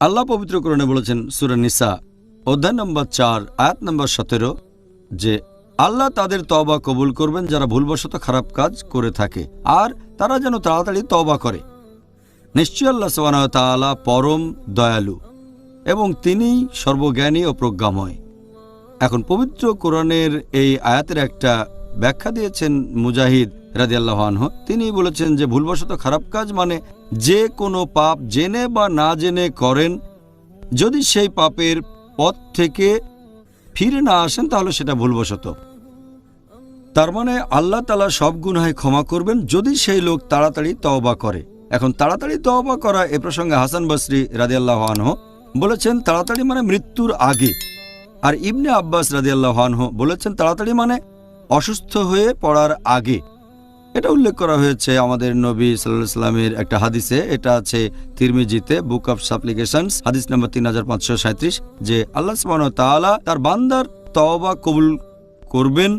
আল্লাহ পবিত্র পবিত্রকরণে বলেছেন, সুরা নিসা, অধ্যায় নম্বর চার, আয়াত নম্বর সতেরো, যে আল্লাহ তাদের তবা কবুল করবেন যারা ভুলবশত খারাপ কাজ করে থাকে, আর তারা যেন তাড়াতাড়ি তবা করে। নিশ্চয় আল্লাহ তাআলা পরম দয়ালু এবং তিনি সর্বজ্ঞানী ও প্রজ্ঞাময়। এখন পবিত্র কোরআনের এই আয়াতের একটা ব্যাখ্যা দিয়েছেন মুজাহিদ রাজিয়াল্লাহানহ তিনি বলেছেন যে ভুলবশত খারাপ কাজ মানে যে কোনো পাপ জেনে বা না জেনে করেন। যদি সেই পাপের পথ থেকে ফিরে না আসেন, তাহলে সেটা ভুলবশত। তার মানে আল্লাহ তালা সব গুনাহে ক্ষমা করবেন যদি সেই লোক তাড়াতাড়ি তওবা করে। এখন তাড়াতাড়ি তওবা করা এ প্রসঙ্গে হাসান বসরি রাদিয়াল্লাহ আনহ বলেছেন, তাড়াতাড়ি মানে মৃত্যুর আগে। আর ইবনে আব্বাস রাদিয়াল্লাহ আনহ বলেছেন, তাড়াতাড়ি মানে অসুস্থ হয়ে পড়ার আগে। এটা উল্লেখ করা হয়েছে আমাদের নবী সাল্লাহ সাল্লামের একটা হাদিসে। এটা আছে তিরমিজিতে, বুক অফ সাপ্লিকেশনস, হাদিস নম্বর তিন হাজার পাঁচশো সাঁত্রিশ যে আল্লাহ সুবহানাহু ওয়া তাআলা তার বান্দার তওবা কবুল করবেন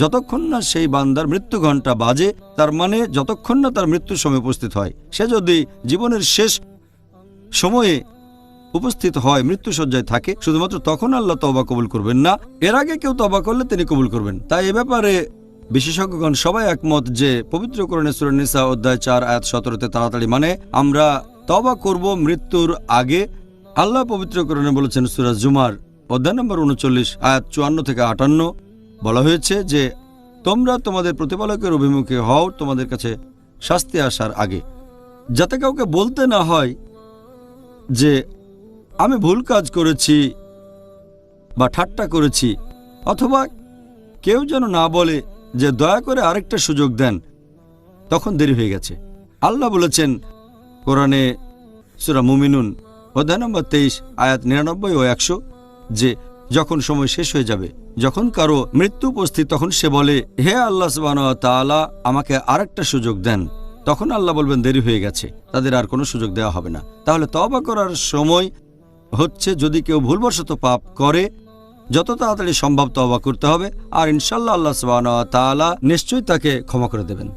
যতক্ষণ না সেই বান্দার মৃত্যু ঘণ্টা বাজে, তার মানে যতক্ষণ না তার মৃত্যুর সময় উপস্থিত হয়। সে যদি জীবনের শেষ সময়ে উপস্থিত হয়, মৃত্যুসজ্জায় থাকে, শুধুমাত্র তখন আল্লাহ তবা কবুল করবেন না, এর আগে কেউ তবা করলে তিনি কবুল করবেন। তাই এ ব্যাপারে বিশেষজ্ঞগণ সবাই একমত যে পবিত্র করণে সুরনিসা অধ্যায় চার, আয়াত সতেরোতে তাড়াতাড়ি মানে আমরা তবা করব মৃত্যুর আগে। আল্লাহ পবিত্র করণে বলেছেন সুরাজ জুমার অধ্যায় নম্বর উনচল্লিশ, আয়াত চুয়ান্ন থেকে আটান্ন। বলা হয়েছে যে, তোমরা তোমাদের প্রতিপালকের অভিমুখে হও তোমাদের কাছে শাস্তি আসার আগে। যাতে কাউকে বলতে না হয় যে, আমি ভুল কাজ করেছি বা ঠাট্টা করেছি, অথবা কেউ যেন না বলে যে দয়া করে আরেকটা সুযোগ দেন। তখন দেরি হয়ে গেছে। আল্লাহ বলেছেন, কোরআনে সুরা মুমিনুন, অধ্যায় নম্বর তেইশ, আয়াত নিরানব্বই ও একশো, যে যখন সময় শেষ হয়ে যাবে, যখন কারও মৃত্যু উপস্থিত, তখন সে বলে, হে আল্লাহ সুবাহ তাআলা, আমাকে আরেকটা সুযোগ দেন। তখন আল্লাহ বলবেন, দেরি হয়ে গেছে, তাদের আর কোনো সুযোগ দেওয়া হবে না। তাহলে তবা করার সময় হচ্ছে, যদি কেউ ভুলবশত পাপ করে যত তাড়াতাড়ি সম্ভব তবা করতে হবে, আর ইনশাল্লাহ আল্লাহ সুবাহ তাআলা নিশ্চয়ই তাকে ক্ষমা করে দেবেন।